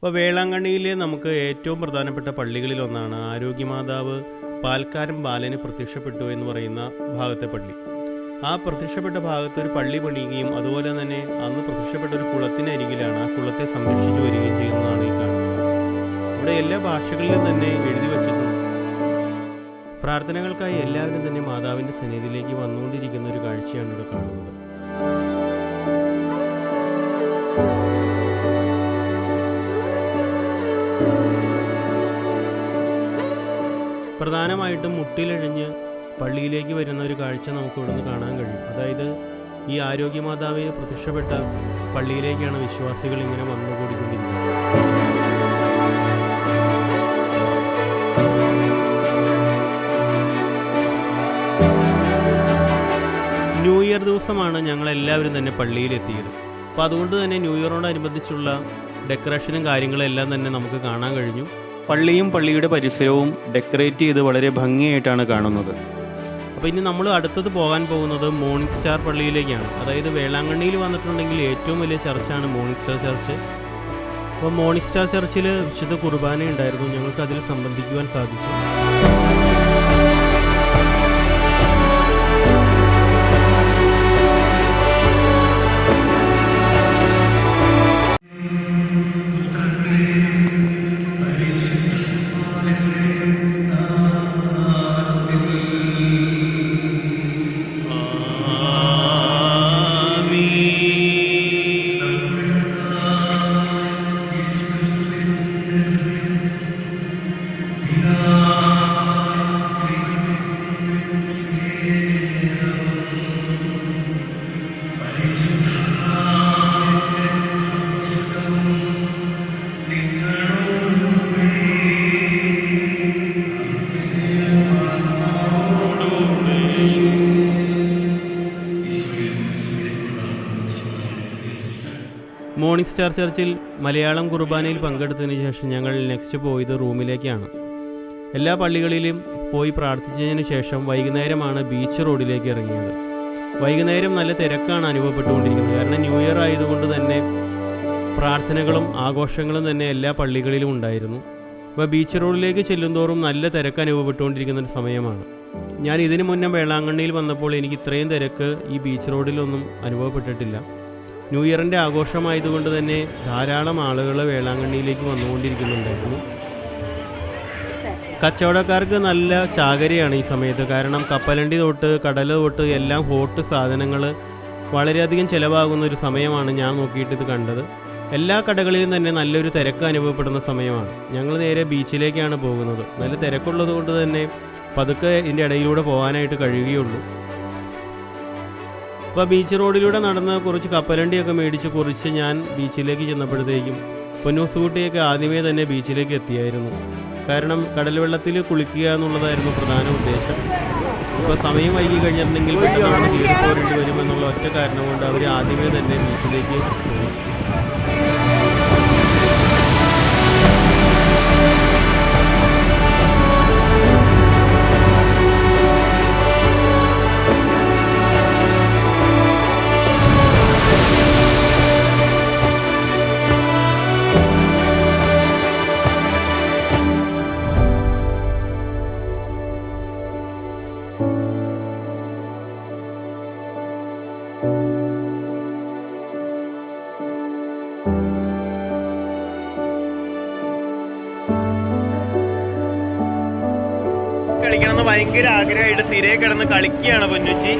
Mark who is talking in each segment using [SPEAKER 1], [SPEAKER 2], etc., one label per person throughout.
[SPEAKER 1] അപ്പോൾ വേളാങ്കണ്ണിയിലെ നമുക്ക് ഏറ്റവും പ്രധാനപ്പെട്ട പള്ളികളിലൊന്നാണ് ആരോഗ്യമാതാവ് പാൽക്കാരൻ ബാലന് പ്രത്യക്ഷപ്പെട്ടു എന്ന് പറയുന്ന ഭാഗത്തെ പള്ളി. ആ പ്രത്യക്ഷപ്പെട്ട ഭാഗത്ത് ഒരു പള്ളി പണിയുകയും അതുപോലെ തന്നെ അന്ന് പ്രത്യക്ഷപ്പെട്ട ഒരു കുളത്തിനരികിലാണ് ആ കുളത്തെ സംരക്ഷിച്ചു വരികയും ചെയ്യുന്നതാണ് ഈ കാണുന്നത്. ഇവിടെ എല്ലാ ഭാഷകളിലും തന്നെ എഴുതി വച്ചിട്ടുണ്ട്. പ്രാർത്ഥനകൾക്കായി എല്ലാവരും തന്നെ മാതാവിന്റെ സന്നിധിയിലേക്ക് വന്നുകൊണ്ടിരിക്കുന്ന ഒരു കാഴ്ചയാണ് ഇവിടെ കാണുന്നത്. പ്രധാനമായിട്ടും മുട്ടിലിഴഞ്ഞ് പള്ളിയിലേക്ക് വരുന്ന ഒരു കാഴ്ച നമുക്ക് ഇവിടുന്ന് കാണാൻ കഴിയും. അതായത് ഈ ആരോഗ്യമാതാവെ പ്രത്യക്ഷപ്പെട്ട പള്ളിയിലേക്കാണ് വിശ്വാസികൾ ഇങ്ങനെ വന്നുകൂടിക്കൊണ്ടിരിക്കുന്നത് ന്യൂ ഇയർ ദിവസമാണ് ഞങ്ങൾ എല്ലാവരും തന്നെ പള്ളിയിലെത്തിയത്. അപ്പോൾ അതുകൊണ്ട് തന്നെ ന്യൂ ഇയറോടനുബന്ധിച്ചുള്ള ഡെക്കറേഷനും കാര്യങ്ങളും എല്ലാം തന്നെ നമുക്ക് കാണാൻ കഴിഞ്ഞു.
[SPEAKER 2] പള്ളിയും പള്ളിയുടെ പരിസരവും ഡെക്കറേറ്റ് ചെയ്ത് വളരെ ഭംഗിയായിട്ടാണ് കാണുന്നത്.
[SPEAKER 1] അപ്പോൾ ഇനി നമ്മൾ അടുത്തത് പോകാൻ പോകുന്നത് മോർണിംഗ് സ്റ്റാർ പള്ളിയിലേക്കാണ്. അതായത് വേളാങ്കണ്ണിയിൽ വന്നിട്ടുണ്ടെങ്കിൽ ഏറ്റവും വലിയ ചർച്ചാണ് മോർണിംഗ് സ്റ്റാർ ചർച്ച്. അപ്പോൾ മോർണിംഗ് സ്റ്റാർ ചർച്ചിൽ വിശുദ്ധ കുർബാന ഉണ്ടായിരുന്നു ഞങ്ങൾക്ക് അതിൽ സംബന്ധിക്കുവാൻ സാധിച്ചു. മോർണിംഗ് സ്റ്റാർ ചർച്ചിൽ മലയാളം കുർബാനയിൽ പങ്കെടുത്തതിന് ശേഷം ഞങ്ങൾ നെക്സ്റ്റ് പോയത് റൂമിലേക്കാണ്. എല്ലാ പള്ളികളിലും പോയി പ്രാർത്ഥിച്ചതിന് ശേഷം വൈകുന്നേരമാണ് ബീച്ച് റോഡിലേക്ക് ഇറങ്ങിയത്. വൈകുന്നേരം നല്ല തിരക്കാണ് അനുഭവപ്പെട്ടുകൊണ്ടിരിക്കുന്നത്. കാരണം ന്യൂ ഇയർ ആയതുകൊണ്ട് തന്നെ പ്രാർത്ഥനകളും ആഘോഷങ്ങളും തന്നെ എല്ലാ പള്ളികളിലും ഉണ്ടായിരുന്നു. അപ്പോൾ ബീച്ച് റോഡിലേക്ക് ചെല്ലുന്തോറും നല്ല തിരക്ക് അനുഭവപ്പെട്ടുകൊണ്ടിരിക്കുന്ന ഒരു സമയമാണ്. ഞാൻ ഇതിനു മുന്നേ വേളാങ്കണ്ണിയിൽ വന്നപ്പോൾ എനിക്ക് ഇത്രയും തിരക്ക് ഈ ബീച്ച് റോഡിലൊന്നും അനുഭവപ്പെട്ടിട്ടില്ല. ന്യൂ ഇയറിന്റെ ആഘോഷമായതുകൊണ്ട് തന്നെ ധാരാളം ആളുകൾ വേളാങ്കണ്ണിയിലേക്ക് വന്നുകൊണ്ടിരിക്കുന്നുണ്ടായിരുന്നു കച്ചവടക്കാർക്ക് നല്ല ചാകരയാണ് ഈ സമയത്ത്. കാരണം കപ്പലണ്ടി തൊട്ട് കടൽ തൊട്ട് എല്ലാം ഹോട്ട് സാധനങ്ങൾ വളരെയധികം ചിലവാകുന്ന ഒരു സമയമാണ് ഞാൻ നോക്കിയിട്ട് ഇത് കണ്ടത്. എല്ലാ കടകളിലും തന്നെ നല്ലൊരു തിരക്ക് അനുഭവപ്പെടുന്ന സമയമാണ്. ഞങ്ങൾ നേരെ ബീച്ചിലേക്കാണ് പോകുന്നത്. നല്ല തിരക്കുള്ളത് കൊണ്ട് തന്നെ പതുക്കെ ഇതിന്റെ ഇടയിലൂടെ പോകാനായിട്ട് കഴിയുകയുള്ളൂ. അപ്പോൾ ബീച്ച് റോഡിലൂടെ നടന്ന് കുറച്ച് കപ്പലണ്ടിയൊക്കെ മേടിച്ച് കുറിച്ച് ഞാൻ ബീച്ചിലേക്ക് ചെന്നപ്പോഴത്തേക്കും പൊന്നൂസുകുട്ടിയൊക്കെ ആദ്യമേ തന്നെ ബീച്ചിലേക്ക് എത്തിയായിരുന്നു. കാരണം കടൽ വെള്ളത്തിൽ കുളിക്കുക എന്നുള്ളതായിരുന്നു പ്രധാന ഉദ്ദേശം. ഇപ്പോൾ സമയം വൈകി കഴിഞ്ഞിട്ടുണ്ടെങ്കിൽ പെട്ടെന്നാണ് പോരേണ്ടി വരുമെന്നുള്ള ഒറ്റ കാരണം കൊണ്ട് അവർ ആദ്യമേ തന്നെ ബീച്ചിലേക്ക് പോയി കളിക്കണമെന്ന് ഭയങ്കര ആഗ്രഹമായിട്ട് തിരയെ കിടന്ന് കളിക്കുകയാണ് പൊന്നുച്ചി.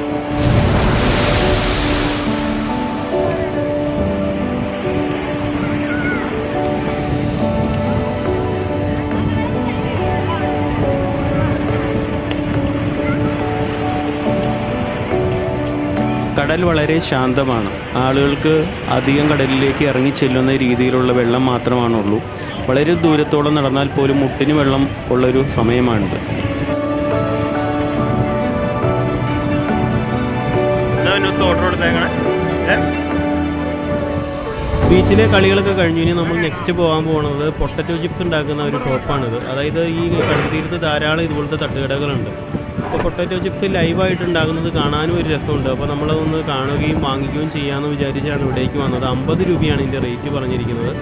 [SPEAKER 2] കടൽ വളരെ ശാന്തമാണ്. ആളുകൾക്ക് അധികം കടലിലേക്ക് ഇറങ്ങി ചെല്ലുന്ന രീതിയിലുള്ള വെള്ളം മാത്രമാണുള്ളൂ. വളരെ ദൂരത്തോളം നടന്നാൽ പോലും മുട്ടിന് വെള്ളം ഉള്ളൊരു സമയമാണിത്.
[SPEAKER 1] ന്യൂസ് ഓർഡർ കൊടുത്തേക്കണേ. ബീച്ചിലെ കളികളൊക്കെ കഴിഞ്ഞു ഇനി നമ്മൾ നെക്സ്റ്റ് പോകാൻ പോകുന്നത് പൊട്ടറ്റോ ചിപ്സ് ഉണ്ടാക്കുന്ന ഒരു ഷോപ്പാണിത് അതായത് ഈ കടൽത്തീരത്ത് ധാരാളം ഇതുപോലത്തെ തട്ടുകടകളുണ്ട്. അപ്പോൾ പൊട്ടറ്റോ ചിപ്സ് ലൈവായിട്ട് ഉണ്ടാകുന്നത് കാണാനും ഒരു രസമുണ്ട്. അപ്പോൾ നമ്മളതൊന്ന് കാണുകയും വാങ്ങിക്കുകയും ചെയ്യാമെന്ന് വിചാരിച്ചാണ് ഇവിടേക്ക് വന്നത്. അമ്പത് രൂപയാണ് ഇതിന്റെ റേറ്റ് പറഞ്ഞിരിക്കുന്നത്.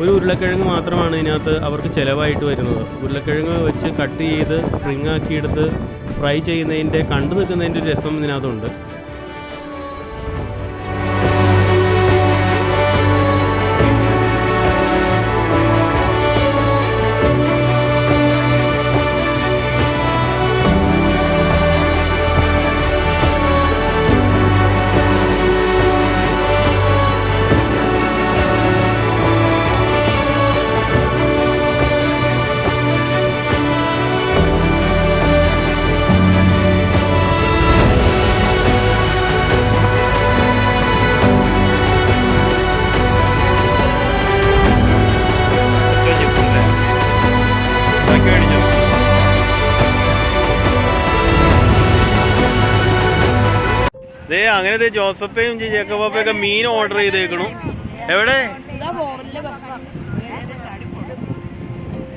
[SPEAKER 1] ഒരു ഉരുളക്കിഴങ്ങ് മാത്രമാണ് ഇതിനകത്ത് അവർക്ക് ചിലവായിട്ട് വരുന്നത്. ഉരുളക്കിഴങ്ങ് വെച്ച് കട്ട് ചെയ്ത് സ്പ്രിങ് ആക്കിയെടുത്ത് ഫ്രൈ ചെയ്യുന്നതിന്റെ കണ്ടു നിൽക്കുന്നതിന്റെ രസം ഇതിനകത്തുണ്ട്. അങ്ങനെ ജോസഫയും ജേക്കബാപ്പയൊക്കെ മീൻ ഓർഡർ ചെയ്തേക്കണു. എവിടെ?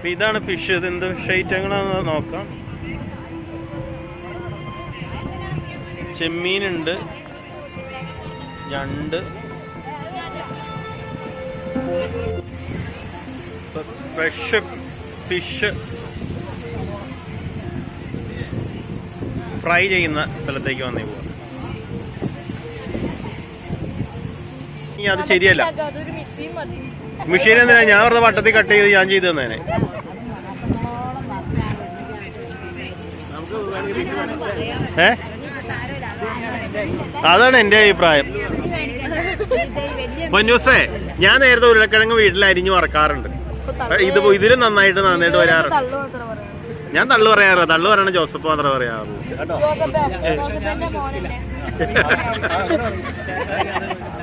[SPEAKER 1] ഇതാണ് ഫിഷ് ഇത് എന്ത് ഫിഷ് ഐറ്റങ്ങളാന്ന് നോക്കാം. ചെമ്മീനുണ്ട്. ഞണ്ട്. ഫ്രഷ് ഫിഷ് ഫ്രൈ ചെയ്യുന്ന സ്ഥലത്തേക്ക് വന്നേ പോവാ. ഇനി അത് ശരിയല്ല.
[SPEAKER 3] മെഷീൻ മതി
[SPEAKER 1] മെഷീൻ എന്തിനാ ഞാൻ വെറുതെ വട്ടത്തിൽ കട്ട് ചെയ്ത് ഞാൻ ചെയ്തു തന്നേനെ. ഏ? അതാണ് എന്റെ അഭിപ്രായം. പൊന്നൂസേ ഞാൻ നേരത്തെ ഉരുളക്കിഴങ്ങ് വീട്ടിൽ അരിഞ്ഞു വറക്കാറുണ്ട്. ഇത് ഇതിലും നന്നായിട്ട് നന്നായിട്ട് വരാറുണ്ട്. ഞാൻ തള്ളു പറയാറില്ല. തള്ളു പറയണ ജോസഫ് മാത്രമേ പറയാറുള്ളൂ.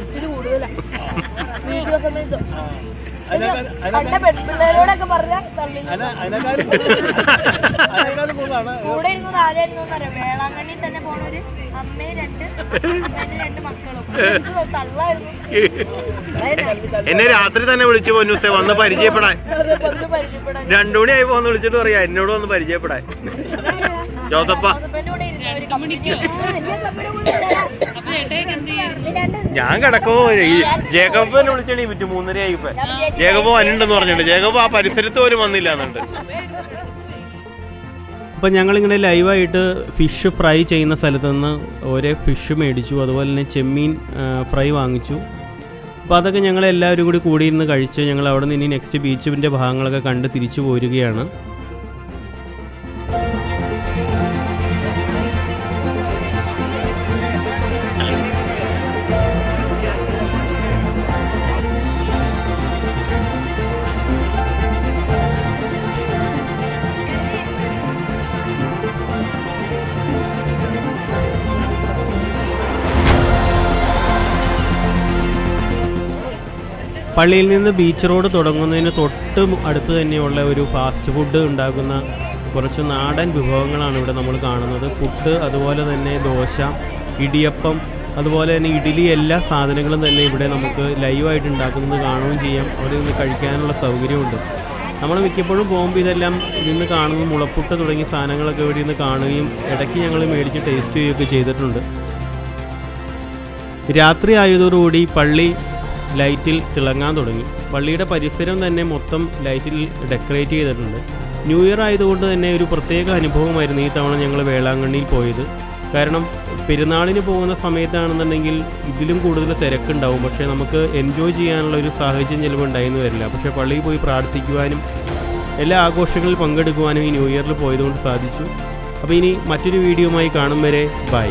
[SPEAKER 3] ഇച്ചിരി കൂടുതലാ. വീഡിയോ സമയത്ത്. പെൺപിള്ളേരോടൊക്കെ പറഞ്ഞാൽ തള്ളി. കൂടെ ഇരുന്ന് വേളാങ്കണ്ണി തന്നെ പോണൊരു അമ്മയും രണ്ട് രണ്ട് മക്കളും. എനിക്ക് തള്ളായിരുന്നു.
[SPEAKER 1] എന്നെ രാത്രി തന്നെ വിളിച്ചു പൊന്നൂസേ വന്ന് പരിചയപ്പെടാൻ. രണ്ടു മണിയായി പോന്ന് വിളിച്ചിട്ട് പറയാ എന്നോട് വന്ന് പരിചയപ്പെടാൻ. ജോസപ്പ.
[SPEAKER 3] കൂടെ
[SPEAKER 1] ഞാൻ കിടക്കോ. ജേക്കബിനെ വിളിച്ചണി വിറ്റു മൂന്നര ആയി ഇപ്പൊ. ജേക്കബ് വന്നിട്ടുണ്ടെന്ന് പറഞ്ഞിട്ടുണ്ട്. ജേക്കബ് ആ പരിസരത്ത് പോലും വന്നില്ല എന്നുണ്ട്. അപ്പം ഞങ്ങളിങ്ങനെ ലൈവായിട്ട് ഫിഷ് ഫ്രൈ ചെയ്യുന്ന സ്ഥലത്ത് നിന്ന് ഓരോ ഫിഷ് മേടിച്ചു. അതുപോലെ തന്നെ ചെമ്മീൻ ഫ്രൈ വാങ്ങിച്ചു. അപ്പോൾ അതൊക്കെ ഞങ്ങളെല്ലാവരും കൂടി കൂടിയിരുന്ന് കഴിച്ച് ഞങ്ങൾ അവിടെ നിന്ന് ഇനി നെക്സ്റ്റ് ബീച്ചിന്റെ ഭാഗങ്ങളൊക്കെ കണ്ട് തിരിച്ചു പോരുകയാണ്. പള്ളിയിൽ നിന്ന് ബീച്ച് റോഡ് തുടങ്ങുന്നതിന് തൊട്ട് അടുത്ത് തന്നെയുള്ള ഒരു ഫാസ്റ്റ് ഫുഡ് ഉണ്ടാക്കുന്ന കുറച്ച് നാടൻ വിഭവങ്ങളാണ് ഇവിടെ നമ്മൾ കാണുന്നത്. പുട്ട് അതുപോലെ തന്നെ ദോശ ഇടിയപ്പം അതുപോലെ തന്നെ ഇഡ്ഡലി എല്ലാ സാധനങ്ങളും തന്നെ ഇവിടെ നമുക്ക് ലൈവായിട്ട് ഉണ്ടാക്കുന്നത് കാണുകയും ചെയ്യാം. അവിടെ നിന്ന് കഴിക്കാനുള്ള സൗകര്യമുണ്ട്. നമ്മൾ മിക്കപ്പോഴും പോകുമ്പോൾ ഇതെല്ലാം നിന്ന് കാണുന്ന. മുളപ്പുട്ട് തുടങ്ങിയ സാധനങ്ങളൊക്കെ ഇവിടെ നിന്ന് കാണുകയും ഇടയ്ക്ക് ഞങ്ങൾ മേടിച്ച് ടേസ്റ്റ് ചെയ്യുകയൊക്കെ ചെയ്തിട്ടുണ്ട്. രാത്രി ആയതോടുകൂടി പള്ളി ലൈറ്റിൽ തിളങ്ങാൻ തുടങ്ങി. പള്ളിയുടെ പരിസരം തന്നെ മൊത്തം ലൈറ്റിൽ ഡെക്കറേറ്റ് ചെയ്തിട്ടുണ്ട്. ന്യൂ ഇയർ ആയതുകൊണ്ട് തന്നെ ഒരു പ്രത്യേക അനുഭവമായിരുന്നു ഈ തവണ ഞങ്ങൾ വേളാങ്കണ്ണിയിൽ പോയത്. കാരണം പെരുന്നാളിന് പോകുന്ന സമയത്താണെന്നുണ്ടെങ്കിൽ ഇതിലും കൂടുതൽ തിരക്കുണ്ടാവും. പക്ഷേ നമുക്ക് എൻജോയ് ചെയ്യാനുള്ള ഒരു സാഹചര്യം ചിലപ്പോൾ ഉണ്ടായിരുന്നു വരില്ല. പക്ഷേ പള്ളിയിൽ പോയി പ്രാർത്ഥിക്കുവാനും എല്ലാ ആഘോഷങ്ങളിൽ പങ്കെടുക്കുവാനും ഈ ന്യൂ ഇയറിൽ പോയതുകൊണ്ട് സാധിച്ചു. അപ്പോൾ ഇനി മറ്റൊരു വീഡിയോയുമായി കാണും വരെ. ബൈ.